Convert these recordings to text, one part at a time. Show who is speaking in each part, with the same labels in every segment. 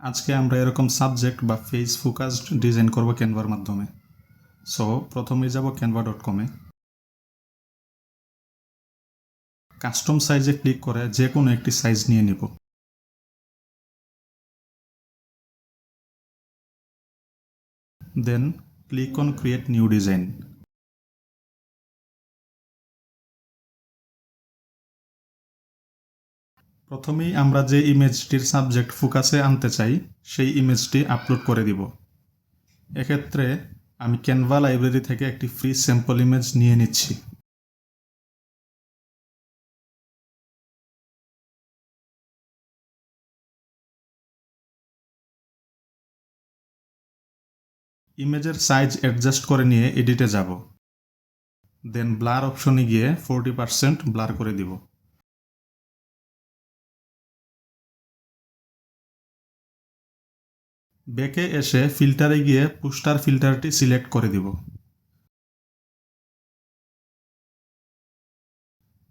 Speaker 1: আজকে আমরা এরকম সাবজেক্ট বা ফেস ফোকাসড ডিজাইন করব ক্যানভার মাধ্যমে। সো প্রথমে যাব ক্যানভা ডট কমে কাস্টম সাইজে ক্লিক করে যে কোনো একটি সাইজ নিয়ে নিব। Then click on create new design প্রথমেই আমরা যে ইমেজটির সাবজেক্ট ফোকাসে আনতে চাই, সেই ইমেজটি আপলোড করে দিব। এক্ষেত্রে আমি ক্যানভা লাইব্রেরি থেকে একটি ফ্রি স্যাম্পল ইমেজ নিয়ে নিচ্ছি। ইমেজের সাইজ অ্যাডজাস্ট করে নিয়ে এডিটে যাব। দেন ব্লার অপশনে গিয়ে ফোরটি পার্সেন্ট ব্লার করে দিব। ব্যাকে এসে ফিল্টারে গিয়ে পুস্টার ফিল্টারটি সিলেক্ট করে দিব।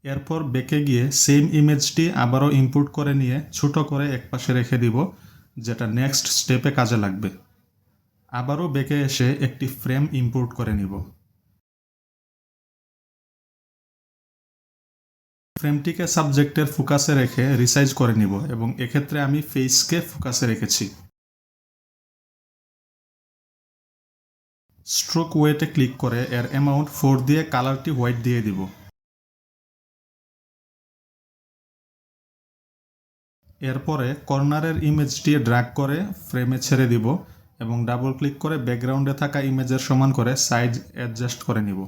Speaker 1: এরপর ব্যাকে গিয়ে সেম ইমেজটি আবারও ইম্পোর্ট করে নিয়ে ছোট করে একপাশে রেখে দিব, যেটা নেক্সট স্টেপে কাজে লাগবে। আবারও ব্যাকে এসে একটি ফ্রেম ইম্পোর্ট করে নিব। ফ্রেমটিকে সাবজেক্টের ফোকাসে রেখে রিসাইজ করে নিব এবং এক্ষেত্রে আমি ফেসকে ফোকাসে রেখেছি। স্ট্রোক ওয়েটে ক্লিক করে এর অ্যামাউন্ট ফোর দিয়ে কালারটি হোয়াইট দিয়ে দিব। এরপরে কর্নারের ইমেজটি ড্র্যাগ করে ফ্রেমে ছেড়ে দিব এবং ডাবল ক্লিক করে ব্যাকগ্রাউন্ডে থাকা ইমেজের সমান করে সাইজ অ্যাডজাস্ট করে নিব।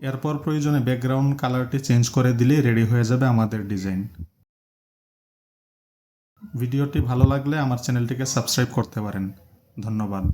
Speaker 1: এরপর প্রয়োজনে ব্যাকগ্রাউন্ড কালারটি চেঞ্জ করে দিলেই রেডি হয়ে যাবে আমাদের ডিজাইন ভিডিওটি ভালো লাগলে আমার চ্যানেলটিকে সাবস্ক্রাইব করতে পারেন। ধন্যবাদ।